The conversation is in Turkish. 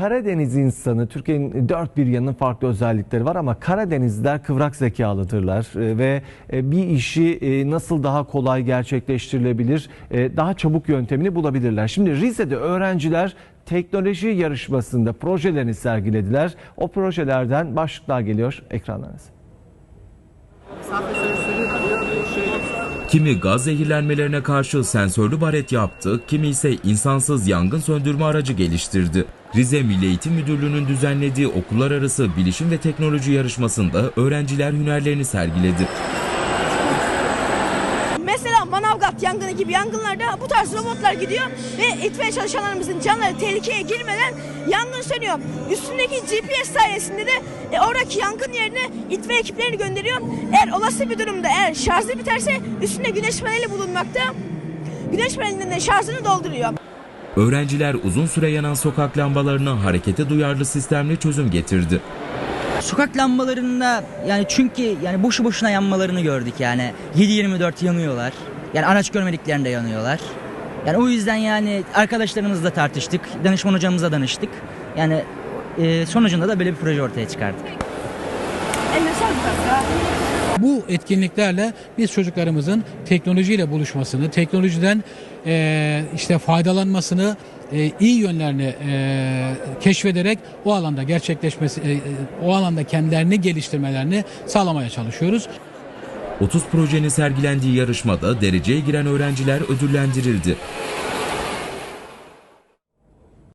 Karadeniz insanı Türkiye'nin dört bir yanının farklı özellikleri var ama Karadenizliler kıvrak zekalıdırlar e, ve e, bir işi e, nasıl daha kolay gerçekleştirilebilir, daha çabuk yöntemini bulabilirler. Şimdi Rize'de öğrenciler teknoloji yarışmasında projelerini sergilediler. O projelerden başlıklar geliyor ekranlarınıza. Kimi gaz zehirlenmelerine karşı sensörlü baret yaptı, kimi ise insansız yangın söndürme aracı geliştirdi. Rize Milli Eğitim Müdürlüğü'nün düzenlediği okullar arası bilişim ve teknoloji yarışmasında öğrenciler hünerlerini sergiledi. Manavgat yangını gibi yangınlarda bu tarz robotlar gidiyor ve itfaiye çalışanlarımızın canları tehlikeye girmeden yangın sönüyor. Üstündeki GPS sayesinde de e, oradaki yangın yerine itfaiye ekiplerini gönderiyor. Eğer olası bir durumda eğer şarjı biterse üstünde güneş paneli bulunmakta. Güneş panelinden de şarjını dolduruyor. Öğrenciler uzun süre yanan sokak lambalarına harekete duyarlı sistemle çözüm getirdi. Sokak lambalarında yani çünkü yani boşu boşuna yanmalarını gördük yani. 7-24 yanıyorlar. Yani araç görmediklerinde yanıyorlar. Yani o yüzden yani arkadaşlarımızla tartıştık. Danışman hocamıza danıştık. Yani e, sonucunda da böyle bir proje ortaya çıkardık. Bu etkinliklerle biz çocuklarımızın teknolojiyle buluşmasını, teknolojiden eee, işte faydalanmasını, eee, iyi yönlerini eee, keşfederek o alanda gerçekleşmesi, eee, o alanda kendilerini geliştirmelerini sağlamaya çalışıyoruz. 30 projenin sergilendiği yarışmada dereceye giren öğrenciler ödüllendirildi.